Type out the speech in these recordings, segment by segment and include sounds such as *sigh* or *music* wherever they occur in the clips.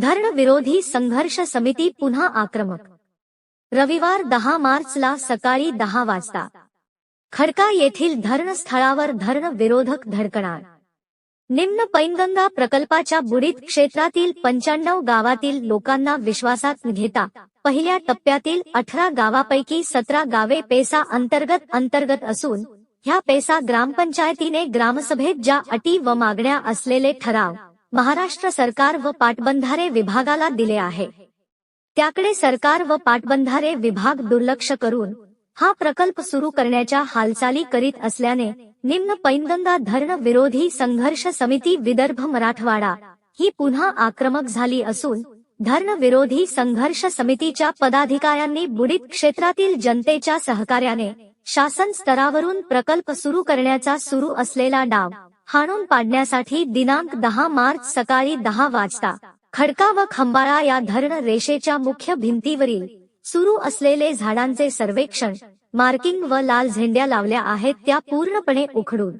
धरण विरोधी संघर्ष समिती पुन्हा आक्रमक. रविवार दहा मार्चला सकाळी दहा वाजता. खडका येथील धरणस्थळावर धरण विरोधक धडकणार. निम्न पैनगंगा प्रकल्पाच्या बुडीत क्षेत्रातील पंच्याण्णव गावातील लोकांना विश्वासात घेता पहिल्या टप्प्यातील अठरा गावापैकी सतरा गावे पेसा अंतर्गत अंतर्गत असून ह्या पेसा ग्रामपंचायतीने ग्रामसभेत ज्या अटी व मागण्या असलेले ठराव महाराष्ट्र सरकार व पाटबंधारे विभागाला दिले आहे. त्याकडे सरकार व पाटबंधारे विभाग दुर्लक्ष करून हा प्रकल्प सुरू करण्याच्या हालचाली करीत असल्याने निम्न पैनगंगा धरण विरोधी संघर्ष समिती विदर्भ मराठवाडा ही पुन्हा आक्रमक झाली असून धरण विरोधी संघर्ष समितीच्या पदाधिकाऱ्यांनी बुडीत क्षेत्रातील जनतेच्या सहकार्याने शासन स्तरावरून प्रकल्प सुरू करण्याचा सुरू असलेला डाव हाणून पाडण्यासाठी दिनांक दहा मार्च सकाळी दहा वाजता खडका व खंबाळा या धरण रेषेच्या मुख्य भिंतीवरील सुरू असलेले झाडांचे सर्वेक्षण मार्किंग व लाल झेंड्या लावल्या आहेत त्या पूर्णपणे उखडून.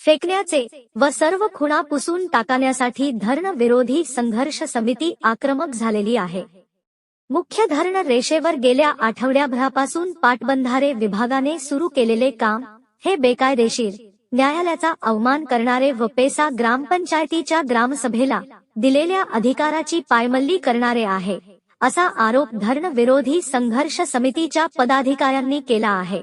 फेकण्याचे व सर्व खुणा पुसून टाकण्यासाठी धरण विरोधी संघर्ष समिती आक्रमक झालेली आहे. मुख्य धरण रेषेवर गेल्या आठवड्याभरापासून पाटबंधारे विभागाने सुरू केलेले काम हे बेकायदेशीर न्यायालयाचा अवमान करणारे व पेसा ग्रामपंचायतीच्या ग्रामसभेला दिलेल्या अधिकाराची पायमल्ली करणारे आहे असा आरोप धरण विरोधी संघर्ष समितीच्या पदाधिकाऱ्यांनी केला आहे.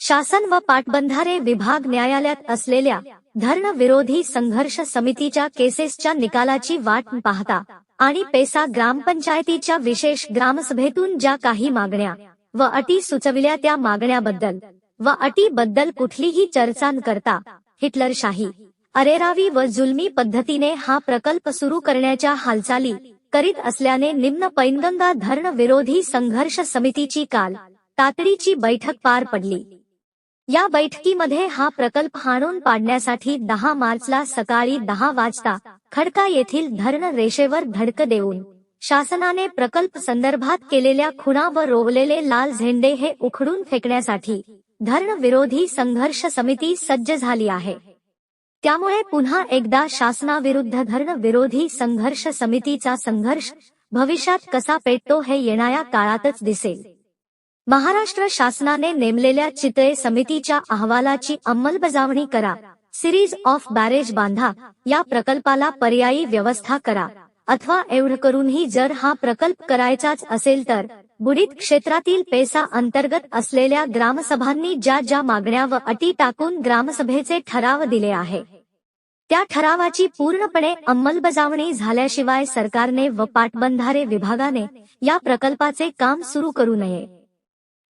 शासन व पाटबंधारे विभाग न्यायालयात असलेल्या धरण विरोधी संघर्ष समितीच्या केसेसच्या निकालाची वाट पाहता आणि पेसा ग्रामपंचायतीच्या विशेष ग्रामसभेतून ज्या काही मागण्या व अटी सुचविल्या त्या मागण्याबद्दल व अटीबद्दल कुठलीही चर्चा न करता हिटलरशाही अरेरावी व जुलमी पद्धतीने हा प्रकल्प सुरू करण्याच्या हालचाली करीत असल्याने निम्न पैनगंगा धरण विरोधी संघर्ष समितीची काल तातडीची बैठक पार पडली. या बैठकीमध्ये हा प्रकल्प हाणून पाडण्यासाठी दहा मार्चला सकाळी दहा वाजता खडका येथील धरण रेषेवर धडक देऊन शासनाने प्रकल्प संदर्भात केलेल्या खुणा व रोवलेले लाल झेंडे हे उखडून फेकण्यासाठी धरण विरोधी संघर्ष समिती सज्ज झाली आहे. त्यामुळे पुन्हा एकदा शासनाविरुद्ध धरण विरोधी संघर्ष समितीचा संघर्ष भविष्यात कसा पेटतो हे येणाऱ्या काळातच दिसेल. महाराष्ट्र शासनाने नेमलेल्या चितळे समितीच्या अहवालाची अंमलबजावणी करा. सिरीज ऑफ बॅरेज बांधा. या प्रकल्पाला पर्यायी व्यवस्था करा. अथवा एवढं करूनही जर हा प्रकल्प करायचाच असेल तर बुडीत क्षेत्रातील पेसा अंतर्गत असलेल्या ग्रामसभांनी ज्या ज्या मागण्या व अटी टाकून ग्रामसभेचे ठराव दिले आहे त्या ठरावाची पूर्णपणे अंमलबजावणी झाल्याशिवाय सरकारने व पाटबंधारे विभागाने या प्रकल्पाचे काम सुरू करू नये.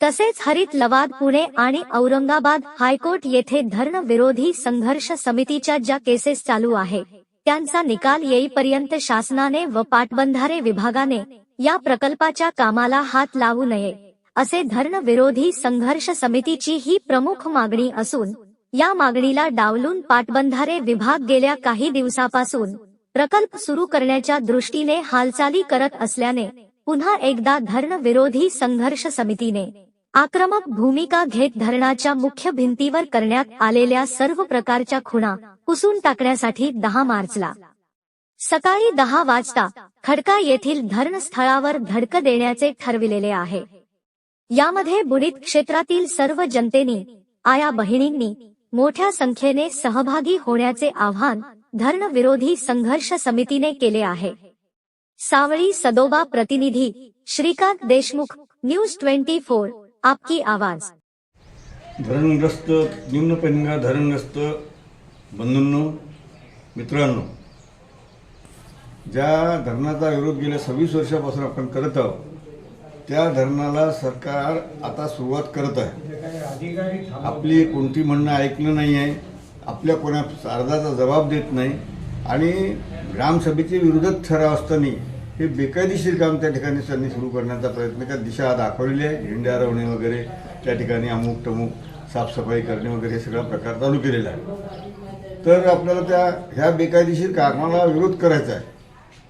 तसेच हरित लवाद पुणे आणि औरंगाबाद हायकोर्ट येथे धरण विरोधी संघर्ष समितीच्या ज्या केसेस चालू आहे त्यांचा निकाल येईपर्यंत शासनाने व पाटबंधारे विभागाने या प्रकल्पाच्या कामाला हात लावू नये असे धरण विरोधी संघर्ष समितीची ही प्रमुख मागणी असून या मागणीला डावलून पाटबंधारे विभाग गेल्या काही दिवसापासून प्रकल्प सुरू करण्याच्या दृष्टीने हालचाली करत असल्याने पुन्हा एकदा धरण विरोधी संघर्ष समितीने आक्रमक भूमिका घेत धरणाच्या मुख्य भिंतीवर करण्यात आलेल्या सर्व प्रकारच्या खुणा पुसून टाकण्यासाठी दहा मार्चला सकाळी दहा वाजता खडका येथील धरणस्थळावर धडक देण्याचे ठरविलेले आहे. यामध्ये बुडीत क्षेत्रातील सर्व जनतेनी आया बहिणींनी मोठ्या संख्येने सहभागी होण्याचे आवाहन धरण विरोधी संघर्ष समितीने केले आहे. सावळी सदोबा प्रतिनिधी Shrikant Deshmukh news twenty four आपकी आवाज. धरणग्रस्त निम्न पेनगा धरणग्रस्त बंधूंनो मित्रांनो ज्या धरणाचा विरोध गेल्या सव्वीस वर्षापासून आपण करत आहोत त्या धरणाला सरकार आता सुरुवात करत आहे. आपली कोणती म्हणणं ऐकलं नाही आहे आपल्या कोणा अर्जाचा जबाब देत नाही आणि ग्रामसभेचे विरोधक ठराव असताना हे बेकायदेशीर काम त्या ठिकाणी त्यांनी सुरू करण्याचा प्रयत्न त्या दिशा दाखवलेली आहे झेंडे हरवणे वगैरे त्या ठिकाणी अमुक टमुक साफसफाई करणे वगैरे हे सगळा प्रकार चालू केलेला आहे. तर आपल्याला त्या ह्या बेकायदेशीर कामाला विरोध करायचा आहे.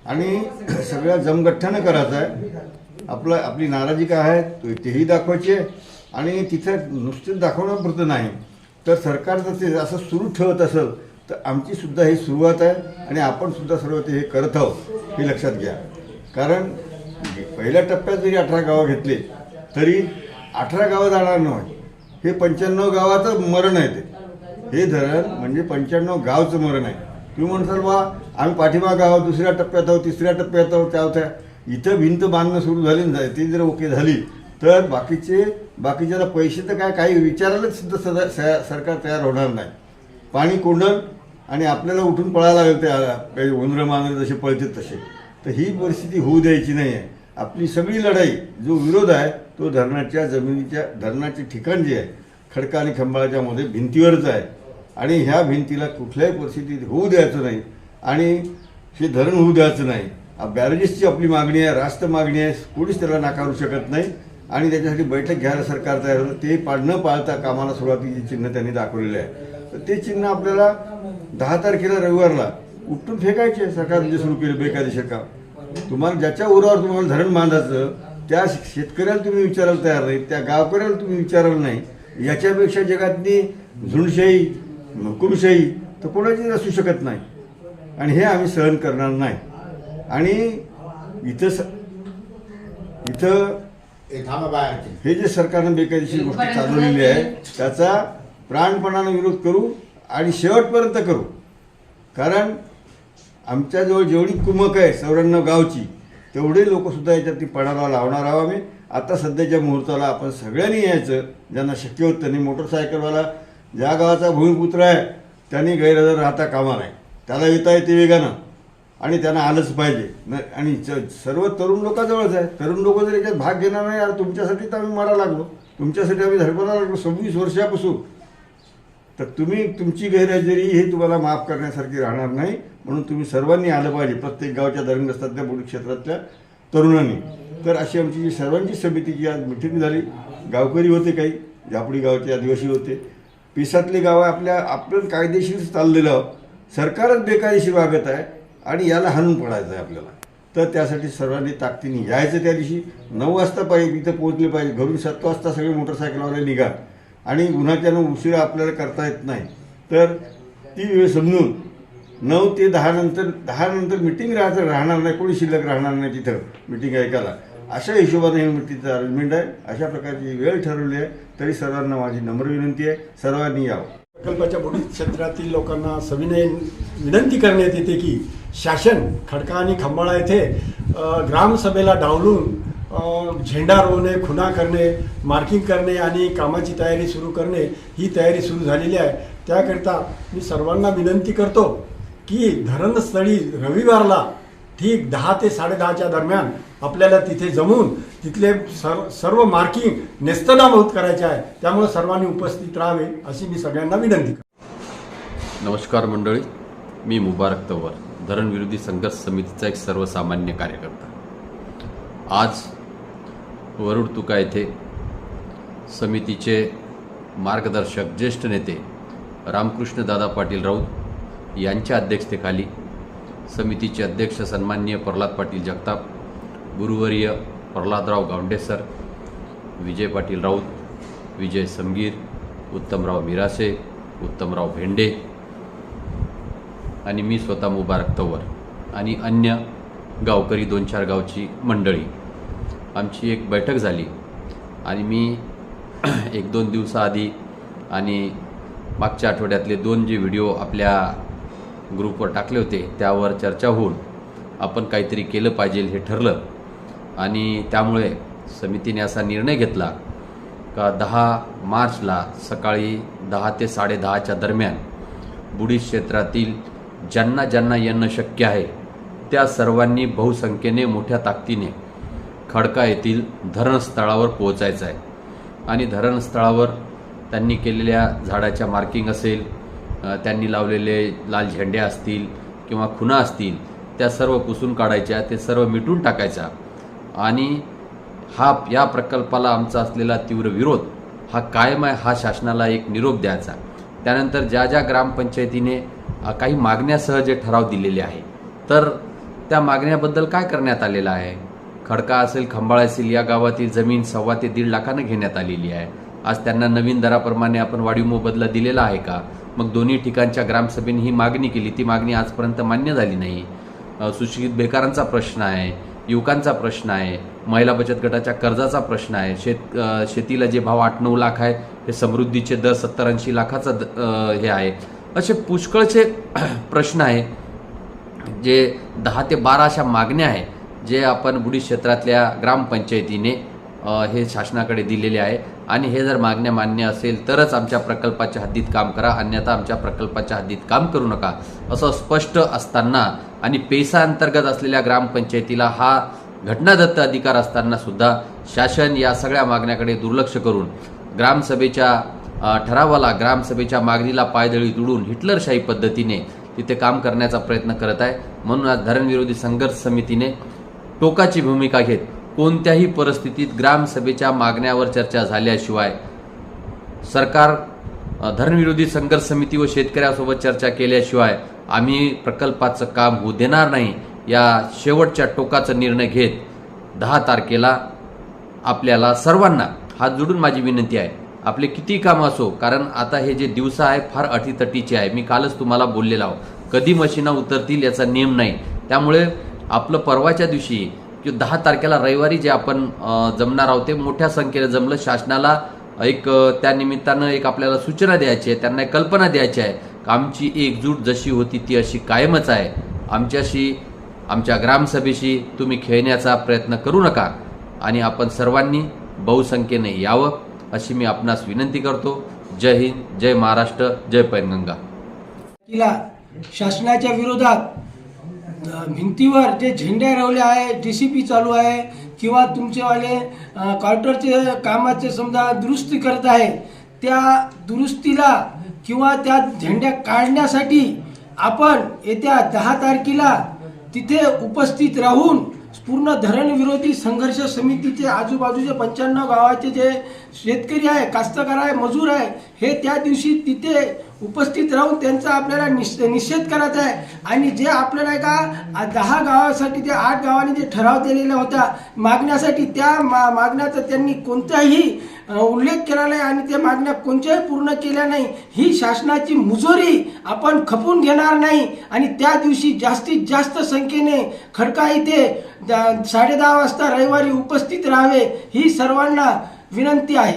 आणि सगळ्या जमगठ्ठ्यानं करायचं आहे. आपलं आपली नाराजी काय आहे तेही दाखवायची आहे. आणि तिथं नुसतेच दाखवण्यापुरतं नाही. तर सरकार जर ते असं सुरू ठेवत असेल तर आमची सुद्धा ही सुरुवात आहे आणि आपण सुद्धा सर्व ते हे करत आहोत हे लक्षात घ्या. कारण पहिल्या टप्प्यात जरी अठरा गावं घेतले तरी अठरा गावं जाणार नाही. हे पंच्याण्णव गावाचं मरण आहे ते. हे धरण म्हणजे पंच्याण्णव गावचं मरण आहे. तुम्ही म्हणसाल बा आम्ही पाठीमागं आहोत दुसऱ्या टप्प्यात आहोत तिसऱ्या टप्प्यात आहोत चौथ्या इथं भिंत बांधणं सुरू झाली ना ती जर ओके झाली तर बाकीचे बाकीच्याला पैसे तर काय काही विचारायलाच सुद्धा सदा स- सरकार तयार होणार नाही. पाणी कोंडल आणि आपल्याला उठून पळायला लागेल त्या काही उंदरं मांजरं जसे पळतात तसे. तर ही परिस्थिती होऊ द्यायची नाही आहे आपली सगळी लढाई जो विरोध आहे तो धरणाच्या जमिनीच्या धरणाचे ठिकाण जे आहे खडका आणि खंबाळाच्यामध्ये भिंतीवरच आहे. आणि ह्या भिंतीला कुठल्याही परिस्थितीत होऊ द्यायचं नाही. आणि हे धरण होऊ द्यायचं नाही. बॅरेजेसची आपली मागणी आहे रास्त मागणी आहे कोणीच त्याला नाकारू शकत नाही. आणि त्याच्यासाठी बैठक घ्यायला सरकार तयार होतं. ते पाड न पाळता कामाला सुरुवातीची चिन्ह त्यांनी दाखवलेले आहे. तर ते चिन्ह आपल्याला दहा तारखेला रविवारला उपटून फेकायचे सरकार जे सुरू केले बेकायदेशीर काम. तुम्हाला ज्याच्या उरावर तुम्हाला धरण बांधायचं त्या शेतकऱ्याला तुम्ही विचारायला तयार नाही त्या गावकऱ्याला तुम्ही विचारायला नाही. याच्यापेक्षा जगातली झुंडशाही हुकुमशाही तर कोणाची असू शकत नाही. आणि हे आम्ही सहन करणार नाही. आणि इथं स- इथं हे हे जे सरकारनं बेकायदेशीर गोष्टी चालवलेली आहे त्याचा प्राणपणानं विरोध करू आणि शेवटपर्यंत करू. कारण आमच्याजवळ जेवढी कुमक आहे चौऱ्याण्णव गावची तेवढे लोकसुद्धा याच्यात ती पणाला लावणार आहोत आम्ही. आता सध्याच्या मुहूर्ताला आपण सगळ्यांनी यायचं. ज्यांना शक्य होत त्यांनी मोटरसायकलवाला ज्या गावाचा भूमिपुत्र आहे त्यांनी गैरहजर राहता कामा नाही त्याला येता येते वेगानं. आणि त्यांना आलंच पाहिजे. न- आणि च- सर्व तरुण लोकांजवळच आहे तरुण लोक जर याच्यात भाग घेणार नाही यार तुमच्यासाठी तर आम्ही मारा लागलो. तुमच्यासाठी आम्ही धडपडायला लागलो सव्वीस वर्षापासून. तर तुम्ही तुमची गैरहजेरी हे तुम्हाला माफ करण्यासारखी राहणार नाही. म्हणून तुम्ही सर्वांनी आलं पाहिजे. प्रत्येक गावच्या धरणग्रस्तातल्या बुडी क्षेत्रातल्या तरुणांनी. तर अशी आमची जी सर्वांची समितीची आज मिटिंग झाली. गावकरी होते काही. झापडी गावचे आदिवासी होते. पिसातली गावं आपल्या आपलं कायदेशीर चाललेलं सरकारच बेकायदेशीर वागत आहे आणि याला हाणून पडायचं आहे आपल्याला. तर त्यासाठी सर्वांनी ताकदीने यायचं त्या दिवशी. नऊ वाजता पाहिजे इथं पोहोचले पाहिजे. घरून सात वाजता सगळे मोटरसायकलवाले निघा. आणि उन्हाच्यानं उशिरा आपल्याला करता येत नाही. तर ती वेळ समजून नऊ ते दहा नंतर दहा नंतर मिटिंग राहतं राहणार नाही. कोणी शिल्लक राहणार नाही तिथं. मिटिंग ऐकायला. अशा हिशोबाने ही मिटिंगचं अरेंजमेंट आहे. अशा प्रकारची वेळ ठरवली आहे तरी सर्वांना माझी नम्र विनंती आहे. सर्वांनी यावं. प्रकल्पाच्या बुडीत क्षेत्रातील लोकांना सविनय विनंती करण्यात येते की शासन खडका आणि खंबाळा येथे ग्रामसभेला डावलून झेंडा रोवणे खुणा करणे मार्किंग करणे आणि कामाची तयारी सुरू करणे ही तयारी सुरू झालेली आहे. त्याकरिता मी सर्वांना विनंती करतो की धरणस्थळी रविवारला ठीक दहा ते साडेदहाच्या दरम्यान आपल्याला तिथे जमून तिथले सर्व सर्व मार्किंग नेस्तनाभूत करायचे आहे. त्यामुळे सर्वांनी उपस्थित राहावे अशी मी सगळ्यांना विनंती करतो. नमस्कार मंडळी. मी मुबारक तवर धरणविरोधी संघर्ष समितीचा एक सर्वसामान्य कार्यकर्ता. आज वरुड तुका येथे समितीचे मार्गदर्शक ज्येष्ठ नेते रामकृष्ण दादा पाटील राऊत यांच्या अध्यक्षतेखाली समितीचे अध्यक्ष सन्माननीय प्रल्हाद पाटील जगताप गुरुवर्य प्रल्हादराव गावंडेसर विजय पाटील राऊत विजय समगीर उत्तमराव मिरासे उत्तमराव भेंडे आणि मी स्वतः मुबारक तवर आणि अन्य गावकरी दोन चार गावची मंडळी. आमची एक बैठक झाली आणि मी *clears throat* एक दोन दिवसाआधी आणि मागच्या आठवड्यातले दोन जे व्हिडिओ आपल्या ग्रुपवर टाकले होते त्यावर चर्चा होऊन आपण काहीतरी केलं पाहिजे हे ठरलं. आणि त्यामुळे समितीने असा निर्णय घेतला का दहा मार्चला सकाळी दहा ते साडेदहाच्या दरम्यान बुडी क्षेत्रातील ज्यांना ज्यांना येणं शक्य आहे त्या सर्वांनी बहुसंख्येने मोठ्या ताकदीने खडका येथील धरणस्थळावर पोहोचायचं आहे. आणि धरणस्थळावर त्यांनी केलेल्या झाडाच्या मार्किंग असेल त्यांनी लावलेले लाल झेंडे असतील किंवा खुणा असतील त्या सर्व पुसून काढायच्या ते सर्व मिटून टाकायच्या. आणि हा या प्रकल्पाला आमचा असलेला तीव्र विरोध हा कायम आहे हा शासनाला एक निरोप द्यायचा. त्यानंतर ज्या ज्या ग्रामपंचायतीने काही मागण्यासह जे ठराव दिलेले आहे तर त्या मागण्याबद्दल काय करण्यात आलेलं आहे? खडका असेल खंबाळ असेल या गावातील जमीन सव्वा ते दीड लाखानं घेण्यात आलेली आहे. आज त्यांना नवीन दराप्रमाणे आपण वाढीव मोबदला दिलेला आहे का? मग दोन्ही ठिकाणच्या ग्रामसभेने ही मागणी केली. ती मागणी आजपर्यंत मान्य झाली नाही. सुशिक्षित बेकारांचा प्रश्न आहे युवकांचा प्रश्न आहे महिला बचत गटाच्या कर्जाचा प्रश्न आहे शेत शेतीला जे भाव आठ नऊ लाख आहे हे समृद्धीचे दर सत्तर ऐंशी लाखाचा द- हे आहे. असे पुष्कळचे *clears throat* प्रश्न आहे जे दहा ते बारा अशा मागण्या आहे जे आपण बुडी क्षेत्रातल्या ग्रामपंचायतीने हे शासनाकडे दिलेले आहे. आणि हे जर मागण्या मान्य असेल तरच आमच्या प्रकल्पाच्या हद्दीत काम करा अन्यथा आमच्या प्रकल्पाच्या हद्दीत काम करू नका. असं स्पष्ट असताना आणि पेसा अंतर्गत असलेल्या ग्रामपंचायतीला हा घटनादत्त अधिकार असताना सुद्धा शासन या सगळ्या मागण्याकडे दुर्लक्ष करून ग्रामसभेच्या ठरावाला ग्रामसभेच्या मागणीला पायदळी तुडून हिटलरशाही पद्धतीने तिथे काम करण्याचा प्रयत्न करत आहे. म्हणून आज धरणविरोधी संघर्ष समितीने टोकाची भूमिका घेत कोणत्याही परिस्थितीत ग्रामसभेच्या मागण्यावर चर्चा झाल्याशिवाय सरकार धर्मविरोधी धरणविरोधी संघर्ष समिती व शेतकऱ्यासोबत चर्चा केल्याशिवाय आम्ही प्रकल्पाचं काम होऊ देणार नाही या शेवटच्या टोकाचा निर्णय घेत दहा तारखेला आपल्याला सर्वांना हात जोडून माझी विनंती आहे. आपले किती काम असो कारण आता हे जे दिवस आहे फार अटीतटीचे आहे. मी कालच तुम्हाला बोललेलो आहो. कधी मशीना उतरतील याचा नियम नाही. त्यामुळे आपलं परवाच्या दिवशी दहा तारखेला रविवारी जे आपण जमणार आहोत ते मोठ्या संख्येने जमलं. शासनाला एक त्या निमित्तानं एक आपल्याला सूचना द्यायची आहे त्यांना कल्पना द्यायची आहे का आमची एकजूट जशी होती ती अशी कायमच आहे. आमच्याशी आमच्या ग्रामसभेशी तुम्ही खेळण्याचा प्रयत्न करू नका आणि आपण सर्वांनी बहुसंख्येने यावं अशी मी आपणास विनंती करतो. जय हिंद जय महाराष्ट्र जय पैनगंगा. शासनाच्या विरोधात भिंतीवर जे झेंडे रवले आहे डी सी पी चालू आहे किंवा तुमचेवाले क्वार्टरचे कामाचे समजा दुरुस्ती करत आहे त्या दुरुस्तीला किंवा त्या झेंड्या काढण्यासाठी आपण येत्या दहा तारखेला तिथे उपस्थित राहून पूर्ण धरणविरोधी संघर्ष समितीचे आजूबाजूचे पंच्याण्णव गावाचे जे शेतकरी आहे कास्तकार आहे मजूर आहे हे त्या दिवशी तिथे उपस्थित राहून त्यांचा आपल्याला निश निषेध करायचा आहे. आणि जे आपल्याला का दहा गावासाठी ते आठ गावांनी जे ठराव दिलेला होता मागण्यासाठी त्या मा मागण्याचा त्यांनी कोणताही उल्लेख केला नाही आणि त्या मागण्या कोणत्याही पूर्ण केल्या नाही. ही शासनाची मुजोरी आपण खपून घेणार नाही. आणि त्या दिवशी जास्तीत जास्त संख्येने खडका इथे द- साडेदहा वाजता रविवारी उपस्थित राहावे. ही सर्वांना विनंती आहे.